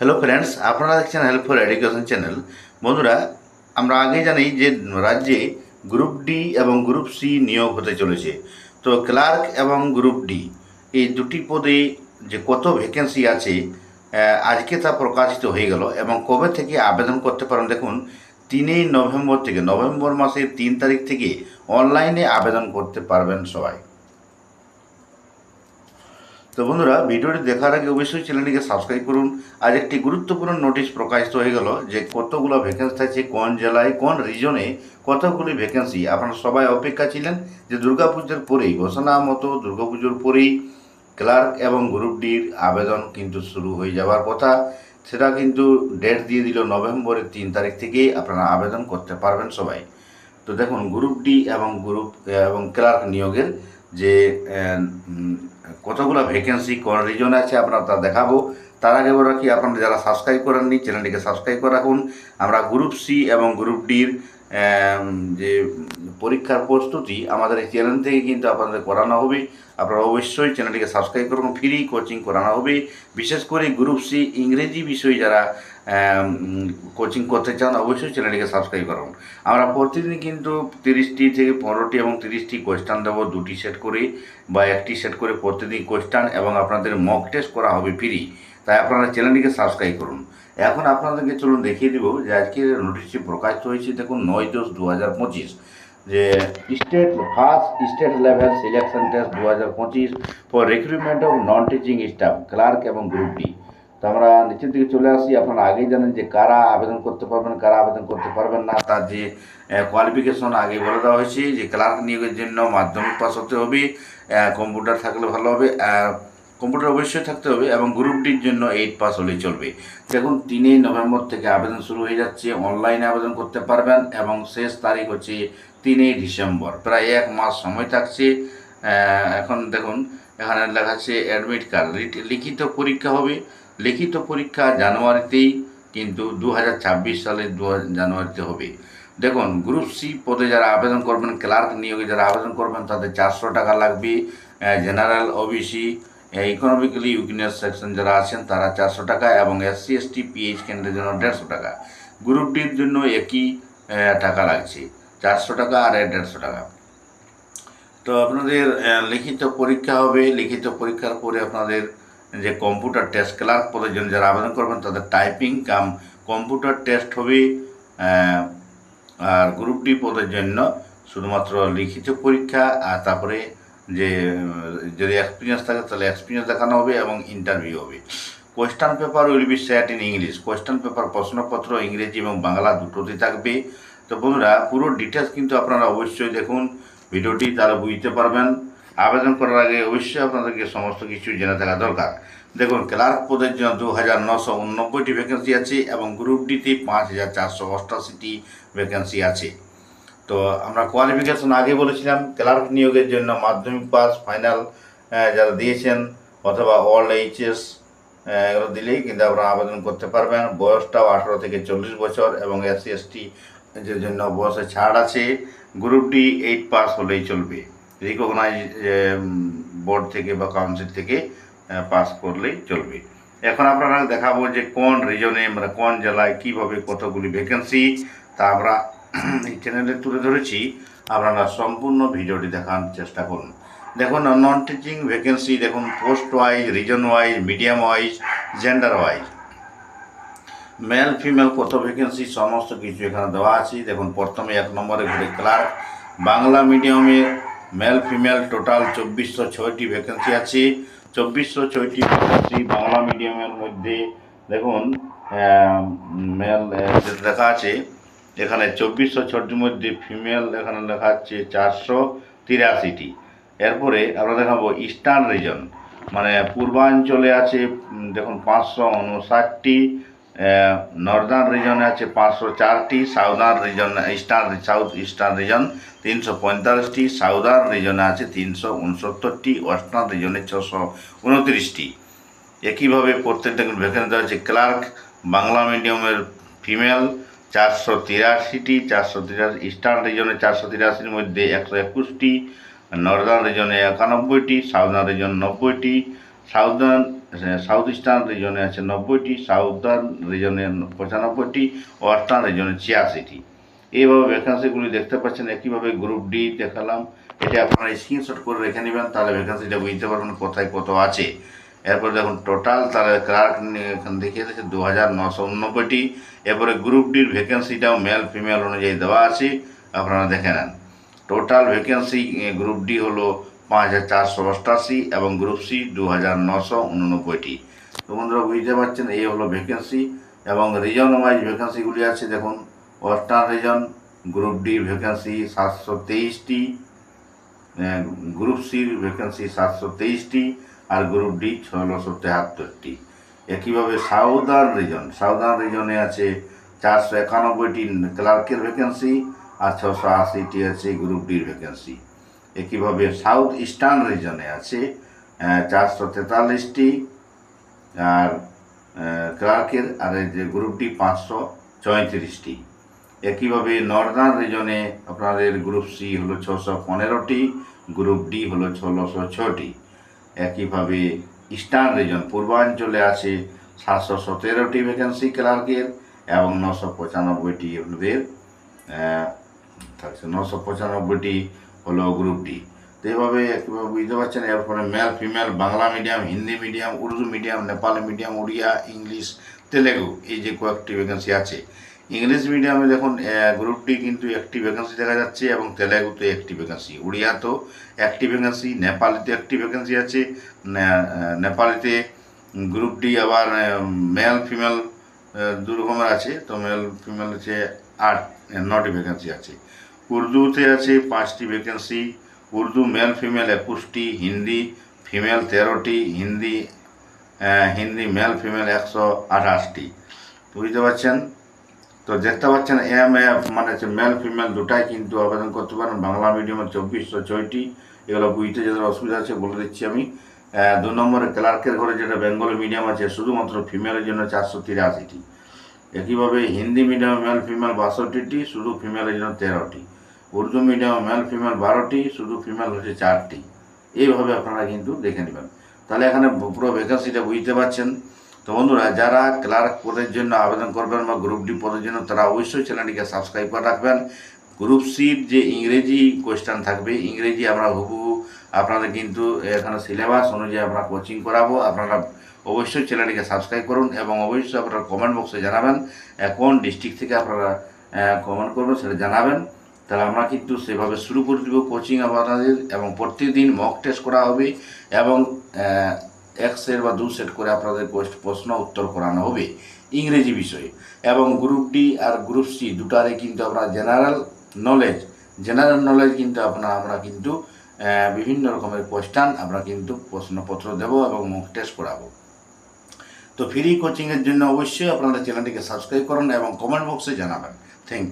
Hello friends আপনারা দেখছেন help for education channel বন্ধুরা, আমরা আগে জানি যে রাজ্যে গ্রুপ ডি এবং গ্রুপ সি নিয়োগ হতে চলেছে। তো ক্লার্ক এবং গ্রুপ ডি এই দুটি পদে যে কত ভ্যাকেন্সি আছে আজকে তা প্রকাশিত হয়ে গেল এবং কবে থেকে আবেদন করতে পারেন দেখুন, তিনই নভেম্বর থেকে, নভেম্বর মাসের তিন তারিখ থেকে অনলাইনে আবেদন করতে পারবেন সবাই। তো বন্ধুরা, ভিডিওটি দেখার আগে অবশ্যই চ্যানেলটিকে সাবস্ক্রাইব করুন। আজ একটি গুরুত্বপূর্ণ নোটিশ প্রকাশিত হয়ে গেল যে, কতগুলো ভ্যাকেন্সি আছে, কোন জেলায়, কোন রিজনে কতগুলি ভ্যাকেন্সি আপনারা সবাই অপেক্ষা ছিলেন যে দুর্গাপুজোর পরেই, ঘোষণা মতো দুর্গাপুজোর পরেই ক্লার্ক এবং গ্রুপ ডির আবেদন কিন্তু শুরু হয়ে যাওয়ার কথা। সেটা কিন্তু ডেট দিয়ে দিল নভেম্বরের তিন তারিখ থেকে আপনারা আবেদন করতে পারবেন সবাই। তো দেখুন গ্রুপ ডি এবং গ্রুপ এবং ক্লার্ক নিয়োগের যে কতগুলো ভ্যাকেন্সি কোন রিজনে আছে আপনারা তা দেখাবো। তার আগে বলে রাখি, আপনারা যারা সাবস্ক্রাইব করেননি চ্যানেলটিকে সাবস্ক্রাইব করে রাখুন। আমরা গ্রুপ সি এবং গ্রুপ ডির যে পরীক্ষার প্রস্তুতি আমাদের এই চ্যানেল থেকে কিন্তু আপনাদের করানো হবে। আপনারা অবশ্যই চ্যানেলটিকে সাবস্ক্রাইব করুন ফ্রি কোচিং করানো হবে। বিশেষ করে গ্রুপ সি ইংরেজি বিষয়ে যারা কোচিং করতে চান, অবশ্যই চ্যানেলটিকে সাবস্ক্রাইব করুন। আমরা প্রতিদিন কিন্তু তিরিশটি থেকে পনেরোটি এবং তিরিশটি কোয়েশ্চান দেবো, দুটি সেট করে বা একটি সেট করে প্রতিদিন কোয়েশ্চান এবং আপনাদের মক টেস্ট করা হবে ফ্রি তাই আপনারা চ্যানেলটিকে সাবস্ক্রাইব করুন। এখন আপনাদেরকে চলুন দেখিয়ে দেবো যে আজকে নোটিশটি প্রকাশিত হয়েছে, দেখুন নয় দশ দু হাজার পঁচিশ। যে state first state level selection test দু হাজার পঁচিশ for recruitment of non teaching staff clerk এবং গ্রুপ ডি তো আমরা নিচের দিকে চলে আসি। আপনারা আগেই জানেন যে কারা আবেদন করতে পারবেন, কারা আবেদন করতে পারবেন না, তার যে কোয়ালিফিকেশন আগে বলে দেওয়া হয়েছে যে ক্লার্ক নিয়োগের জন্য মাধ্যমিক পাস হতে হবে কম্পিউটার থাকলে ভালো হবে কম্পিউটার অবশ্যই থাকতে হবে এবং গ্রুপ ডির জন্য এইট পাস হলেই চলবে। দেখুন, তিনই নভেম্বর থেকে আবেদন শুরু হয়ে যাচ্ছে অনলাইনে আবেদন করতে পারবেন এবং শেষ তারিখ হচ্ছে তিনই ডিসেম্বর। প্রায় এক মাস সময় থাকছে। এখন দেখুন, এখানে লেখা আছে অ্যাডমিট কার্ড লিখিত পরীক্ষা হবে। লিখিত পরীক্ষা জানুয়ারিতেই কিন্তু দু সালের দু হাজার জানুয়ারিতে হবে। দেখুন, গ্রুপ সি পদে যারা আবেদন করবেন, ক্লার্ক নিয়োগে যারা আবেদন করবেন, তাদের চারশো টাকা লাগবে। General OBC economically weakness section যারা আছেন, তারা চারশো টাকা এবং এসসি এসটি পিএইচ কেন্দ্রের জন্য দেড়শো টাকা। গ্রুপ ডির জন্য একই টাকা লাগছে, চারশো টাকা আর দেড়শো টাকা। তো আপনাদের লিখিত পরীক্ষা হবে। লিখিত পরীক্ষার পরে আপনাদের যে কম্পিউটার টেস্ট ক্লার্ক পদের জন্য যারা আবেদন করবেন, তাদের টাইপিং কাম কম্পিউটার টেস্ট হবে আর গ্রুপ ডি পদের জন্য শুধুমাত্র লিখিত পরীক্ষা আর তারপরে যে যদি এক্সপিরিয়েন্স থাকে, তাহলে এক্সপিরিয়েন্স দেখানো হবে এবং ইন্টারভিউ হবে। Question paper will be set in English question paper প্রশ্নপত্র, ইংরেজি এবং বাংলা দুটোতেই থাকবে। তো বন্ধুরা, পুরো ডিটেলস কিন্তু আপনারা অবশ্যই দেখুন। ভিডিওটি তারা বুঝতে পারবেন। আবেদন করার আগে অবশ্যই আপনাদেরকে সমস্ত কিছু জেনে থাকা দরকার। দেখুন, ক্লার্ক পদের জন্য দু হাজার নশো উনব্বইটি ভ্যাকেন্সি আছে এবং গ্রুপ ডিতে পাঁচ হাজার চারশো অষ্টাশিটি ভ্যাকেন্সি আছে। তো আমরা কোয়ালিফিকেশন আগে বলেছিলাম, ক্লার্ক নিয়োগের জন্য মাধ্যমিক পাস ফাইনাল যারা দিয়েছেন অথবা অল এইচএস এগুলো দিলেই কিন্তু আপনারা আবেদন করতে পারবেন। বয়সটাও আঠারো থেকে চল্লিশ বছর এবং এসসি এসটি জন্য বয়সে ছাড় আছে। গ্রুপ ডি এইট পাস হলেই চলবে। রিকগনাইজ বোর্ড থেকে বা কাউন্সিল থেকে পাস করলেই চলবে। এখন আপনারা দেখাবো যে কোন রিজনে মানে কোন জেলায় কীভাবে কতগুলি ভ্যাকেন্সি তা আমরা এই চ্যানেলে তুলে ধরেছি। আপনারা সম্পূর্ণ ভিডিওটি দেখার চেষ্টা করুন। দেখুন নন টিচিং ভ্যাকেন্সি দেখুন post wise region wise medium wise gender wise male female কত ভ্যাকেন্সি সমস্ত কিছু এখানে দেওয়া আছে। দেখুন, প্রথমে এক নম্বরে ঘুরে ক্লার্ক বাংলা মিডিয়ামে মেল ফিমেল টোটাল চব্বিশশো ছয়টি ভ্যাকেন্সি আছে। চব্বিশশো ছয়টি ভ্যাকেন্সি বাংলা মিডিয়ামের মধ্যে। দেখুন মেল লেখা আছে, এখানে চব্বিশশো ছয়টির মধ্যে ফিমেল এখানে লেখা আছে চারশো তিরাশিটি। এরপরে আমরা দেখাবো ইস্টার্ন রিজন মানে পূর্বাঞ্চলে আছে দেখুন, পাঁচশো উনষাটটি। নর্দার্ন রিজনে আছে পাঁচশো চারটি southern region eastern south eastern region তিনশো পঁয়তাল্লিশটি সাউদার্ন রিজনে আছে তিনশো উনসত্তরটি ওয়েস্টার্ন রিজনে ছশো উনত্রিশটি। একইভাবে প্রত্যেকটা ভ্যাকেন্সি আছে ক্লার্ক, বাংলা মিডিয়ামের ফিমেল, চারশো তিরাশিটি, চারশো তিরাশি ইস্টার্ন রিজনে চারশো তিরাশির মধ্যে একশো একুশটি নর্দার্ন রিজনে একানব্বইটি সাউদার্ন রিজন নব্বইটি সাউদার্ন সাউথ ইস্টার্ন রিজনে আছে নব্বইটি, সাউদার্ন রিজনে পঁচানব্বইটি ওয়েস্টার্ন রিজনে ছিয়াশিটি। এইভাবে ভ্যাকান্সিগুলি দেখতে পাচ্ছেন, একইভাবে গ্রুপ ডি দেখালাম। এটা আপনারা স্ক্রিনশট করে রেখে নেবেন, তাহলে ভ্যাকান্সিটা বুঝতে পারবেন কোথায় কত আছে। এরপরে দেখুন টোটাল তাহলে ক্লার্ক এখানে দেখিয়ে দিচ্ছে দু হাজার নশো উনব্বইটি এরপরে গ্রুপ ডির ভ্যাকেন্সিটাও মেল ফিমেল অনুযায়ী দেওয়া আছে, আপনারা দেখে নেন। টোটাল ভ্যাকেন্সি গ্রুপ ডি হলো পাঁচ হাজার চারশো অষ্টাশি এবং গ্রুপ সি দু হাজার নশো উননব্বইটি। তো বন্ধুরা, বুঝতে পারছেন, এই হলো ভ্যাকেন্সি এবং রিজন ওয়াইজ ভ্যাকেন্সিগুলি আছে। দেখুন, western region group D vacancy সাতশো তেইশটি গ্রুপ সির ভ্যাকেন্সি সাতশো তেইশটি আর গ্রুপ ডি ষোলোশো তেহাত্তরটি। একইভাবে সাউদার্ন রিজন সাউদার্ন রিজনে আছে চারশো একানব্বইটি ক্লার্কের ভ্যাকেন্সি আর ছশো আশিটি আছে গ্রুপ ডির ভ্যাকেন্সি। একইভাবে সাউথ ইস্টার্ন রিজনে আছে চারশো তেতাল্লিশটি, আর ক্লার্কের আর যে গ্রুপ ডি পাঁচশো চৌত্রিশটি একইভাবে নর্দার্ন রিজনে আপনাদের গ্রুপ সি হলো ছশো পনেরোটি গ্রুপ ডি হলো ষোলোশো ছটি একইভাবে ইস্টার্ন রিজন পূর্বাঞ্চলে আছে সাতশো সতেরোটি ভ্যাকেন্সি ক্লার্কের এবং নশো পঁচানব্বইটি আপনাদের থাকছে নশো পঁচানব্বইটি হলো গ্রুপ ডি তো এইভাবে বুঝতে পারছেন? এরপরে male female Bangla medium Hindi medium Urdu medium Nepali medium Oriya, English, Telugu এই যে কয়েকটি ভ্যাকেন্সি আছে। ইংলিশ মিডিয়ামে দেখুন গ্রুপ ডি কিন্তু একটি ভ্যাকেন্সি দেখা যাচ্ছে এবং তেলেগুতে একটি ভ্যাকেন্সি উড়িয়াতেও একটি ভ্যাকেন্সি নেপালিতে একটি ভ্যাকেন্সি আছে। নেপালিতে গ্রুপ ডি আবার মেল ফিমেল দু রকমের আছে। তো মেল ফিমেল হচ্ছে আট নটি ভ্যাকেন্সি আছে। উর্দুতে আছে পাঁচটি ভ্যাকেন্সি উর্দু মেল ফিমেল একুশটি, হিন্দি ফিমেল তেরোটি, হিন্দি হিন্দি মেল ফিমেল একশো আঠাশটি। বুঝতে পারছেন? তো দেখতে পাচ্ছেন, এম, এফ মানে হচ্ছে মেল ফিমেল দুটাই কিন্তু আবেদন করতে পারেন। বাংলা মিডিয়ামে চব্বিশশো ছয়টি। এগুলো বুঝতে যাদের অসুবিধা আছে বলে দিচ্ছি আমি। দু নম্বরে ক্লার্কের ঘরে যেটা বেঙ্গলি মিডিয়াম আছে, শুধুমাত্র ফিমেলের জন্য চারশো তিরাশিটি। একইভাবে হিন্দি মিডিয়াম মেল ফিমেল বাষট্টিটি, শুধু ফিমেলের জন্য তেরোটি। উর্দু মিডিয়াম মেল ফিমেল বারোটি, শুধু ফিমেল হচ্ছে চারটি। এইভাবে আপনারা কিন্তু দেখে নেবেন। তাহলে এখানে পুরো ভ্যাকেন্সিটা বুঝতে পারছেন। তো বন্ধুরা, যারা ক্লার্ক পদের জন্য আবেদন করবেন বা গ্রুপ ডি পদের জন্য, তারা অবশ্যই চ্যানেলটিকে সাবস্ক্রাইব করে রাখবেন। গ্রুপ সির যে ইংরেজি কোয়েশ্চেন থাকবে, ইংরেজি আমরা হুবহু আপনাদের কিন্তু এখানে সিলেবাস অনুযায়ী আমরা কোচিং করাবো। আপনারা অবশ্যই চ্যানেলটিকে সাবস্ক্রাইব করুন এবং অবশ্যই আপনারা কমেন্ট বক্সে জানাবেন কোন ডিস্ট্রিক্ট থেকে আপনারা কমেন্ট করবেন সেটা জানাবেন। তাহলে আমরা কিন্তু সেভাবে শুরু করে দেবো কোচিং আপনাদের এবং প্রতিদিন মক টেস্ট করা হবে এবং এক সেট বা দু সেট করে আপনাদের প্রশ্ন উত্তর করানো হবে ইংরেজি বিষয়ে। এবং গ্রুপ ডি আর গ্রুপ সি দুটারে কিন্তু আমরা জেনারেল নলেজ জেনারেল নলেজ কিন্তু আপনার আমরা কিন্তু বিভিন্ন রকমের কোয়েশ্চান আমরা কিন্তু প্রশ্নপত্র দেবো এবং মক টেস্ট করাবো। তো ফ্রি কোচিংয়ের জন্য অবশ্যই আপনারা চ্যানেলটিকে সাবস্ক্রাইব করুন এবং কমেন্ট বক্সে জানাবেন।